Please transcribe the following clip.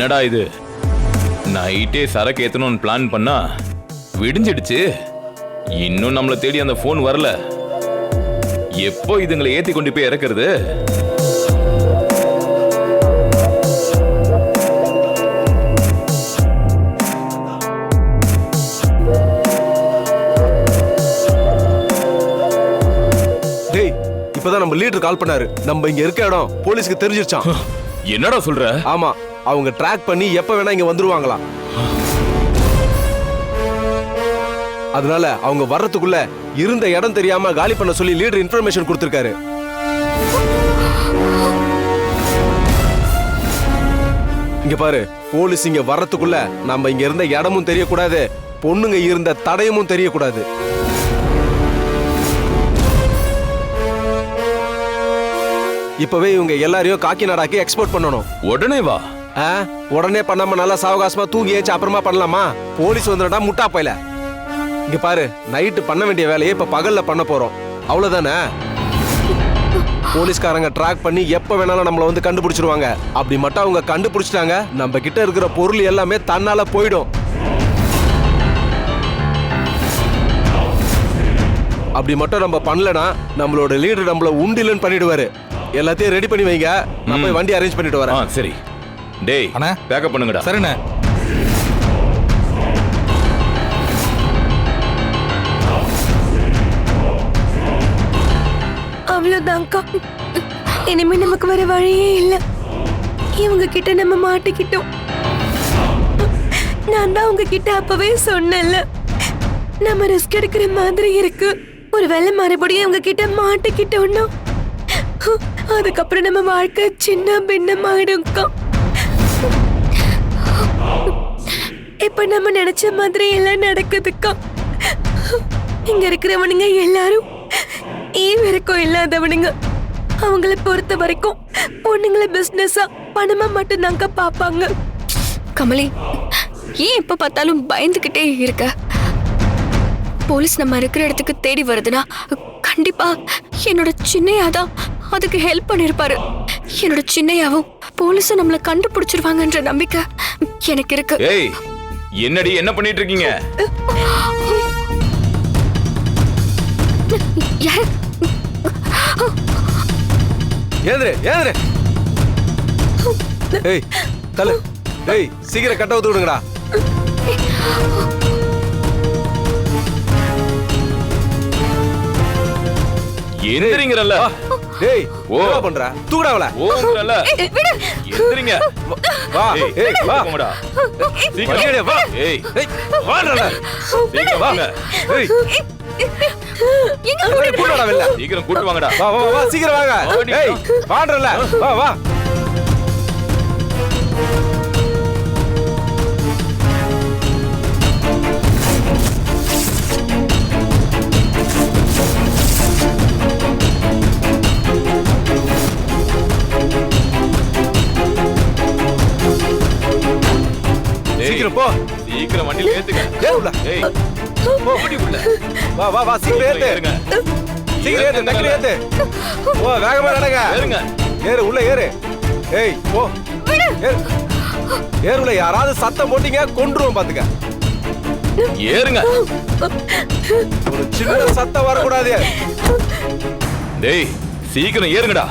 என்னடா இது? நைட்டே சரக்கு ஏத்தணும்னு பிளான் பண்ணா விடிஞ்சிடுச்சு. இன்னும் நம்மள தேடி அந்த ஃபோன் வரல. எப்போ இதுங்களை ஏத்தி கொண்டு போய் இறக்குறது? இப்பதான் நம்ம லீடர் கால் பண்ணாரு. நம்ம இங்க இருக்க இடம் போலீஸ்க்கு தெரிஞ்சிருச்சான் என்னடா சொல்ற? ஆமா அவங்க ட்ராக் பண்ணி எப்போ வேணா இங்க வந்துருவாங்களாம் அதனால அவங்க வர்றதுக்குள்ள இருந்த இடம் தெரியாம காலி பண்ண சொல்லி லீடர் இன்ஃபர்மேஷன் கொடுத்துருக்காரு. இங்க பாரு போலீஸ் இங்க வர்றதுக்குள்ள நம்ம இங்க இருந்த இடமும் தெரியக்கூடாது பொண்ணுங்க இருந்த தடயமும் தெரியக்கூடாது. இப்பவே இவங்க எல்லாரையும் காக்கி நாடாக்கி எக்ஸ்போர்ட் பண்ணணும். உடனே வா. உடனே பண்ணாம நல்லா சாவகாசமா தூங்கி ஏச்சு அப்புறமா பண்ணலாமா? போலீஸ் வந்துடா முட்டா பையல. இங்க பாரு நைட்டு பண்ண வேண்டிய வேலையை இப்ப பகல்ல பண்ண போறோம். அவ்வளவுதானே? போலீஸ்காரங்க ட்ராக் பண்ணி எப்ப வேணாலும் நம்மள வந்து கண்டுபிடிச்சிருவாங்க. அப்படி மட்டும் அவங்க கண்டுபிடிச்சிட்டாங்க நம்ம கிட்ட இருக்கிற பொருள் எல்லாமே தன்னால போயிடும். அப்படி மட்டும் நம்ம பண்ணலனா நம்மளோட லீடர் நம்மள உண்டிலன்னு பண்ணிடுவாரு. எல்லாத்தையும் ரெடி பண்ணி வைங்க. நான் போய் வண்டி அரேஞ்ச் பண்ணிட்டு வரேன். சரி. டேய் அண்ணா. பேக்கப் பண்ணுங்கடா. சரிண்ணே. அவ்வளவுதான்க்கா. இனிமே நமக்கு வர வழியே இல்ல. இவங்க கிட்ட நம்ம மாட்டிக்கிட்டோம். நான் தான் உங்ககிட்ட அப்பவே சொன்னேன்ல. நம்ம ரிஸ்க் எடுக்கிற மாதிரி இருக்கு. ஒருவேளை மறுபடியும் இவங்க கிட்ட மாட்டிக்கிட்டோம்னா அதுக்கப்புறம் நம்ம வாழ்க்கை சின்ன பின்னமாயிடும்க்கா. இப்ப நம்ம நினைச்ச மாதிரி எல்லாம் நடக்குதுக்கா. இங்க இருக்கிறவனுங்க எல்லாரும் ஈவிரக்கம் இல்லாதவனுங்க? அவங்கள பொறுத்த வரைக்கும் பொண்ணுங்கள பிசினஸா பணமா மட்டும்தாங்க பாப்பாங்க. கமலி ஏன் எப்ப பார்த்தாலும் பயந்துகிட்டே இருக்க? போலீஸ் நம்ம இருக்கிற இடத்துக்கு தேடி வருதுன்னா கண்டிப்பா என்னோட சின்னையா தான் அதுக்கு ஹெல்ப் பண்ணிருப்பாரு. என்னோட சின்னையாவும் போலீஸும் நம்மள கண்டுபிடிச்சிருவாங்கன்ற நம்பிக்கை எனக்கு இருக்கு. ஏய் என்னடி என்ன பண்ணிட்டு இருக்கீங்க ஏந்திரு ஏந்திரு. ஏய் தல ஏய் சீக்கிரம் கட்ட ஊத்து விடுங்கடா எந்திரிங்கறல்ல. டேய் ஓ. பண்ற தூக்குடாவல ஓங்கறல்ல எந்திரிங்க வா ஏய், வா போங்கடா. சீக்கிரம் வா. ஏய் ஏய் வாடா சீக்கிரம் வாங்க ஏய் எங்க ஏய், கூட்டடா வெளில சீக்கிரம் கூட்டு வாங்கடா வா வா வா சீக்கிரம் வாங்க ஓடி. ஏய் வாடறல வா வா சீக்கிரம் போ. சீக்கிரம் வண்டியில ஏத்துங்க ஏய் உள்ள. ஏய் போ ஓடி உள்ள. வா வா வா சீக்கிரம் ஏத்து. ஏறுங்க. சீக்கிரம் ஏத்து டக்குனு ஏத்து. ஓ வேகமா நடங்க. ஏறுங்க. ஏறு உள்ள ஏறு. ஏய் போ. ஏறு. ஏறு உள்ள. யாராவது சத்தம் போட்டீங்க கொன்றுவோம் பாத்துக்க. ஏறுங்க. ஒரு சின்ன சத்தம் வரக்கூடாது. டேய் சீக்கிரம் ஏறுங்கடா.